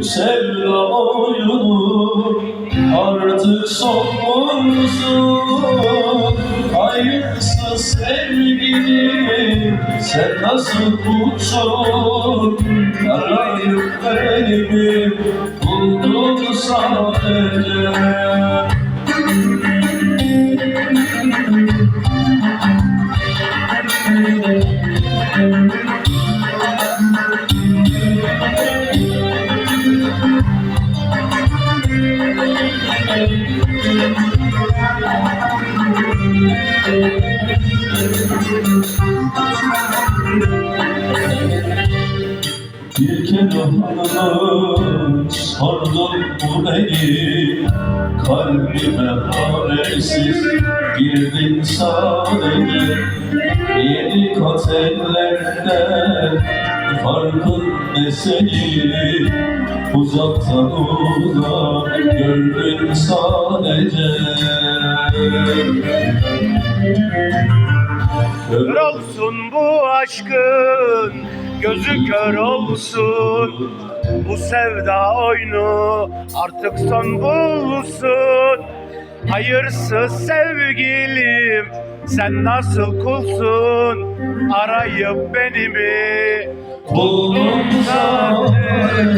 Sevda oyunu artık son bulsun. Hayırsız sevgilim sen nasıl bulsun? Arayıp beni buldun sadece Bir kere hanım sordun bu neyi Kalbime habersiz girdin sadece. Yeni katellerden farkın ne senin Uzaktan uzak gördün sadece? Kör olsun bu aşkın Gözü kör olsun. Bu sevda oyunu Artık son bulsun Hayırsız sevgilim Sen nasıl kulsun Arayıp beni mi? Buldum sadece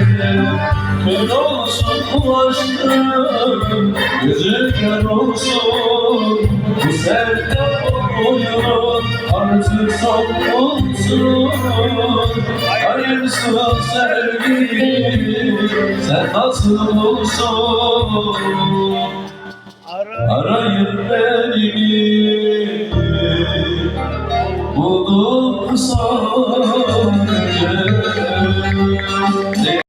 Kör olsun bu aşkım Gözü kör olsun. Bu sevda oyun Artık son olsun Hayırsız sevgilim Sen nasıl olsun Ara Arayıp beni Buldum sadece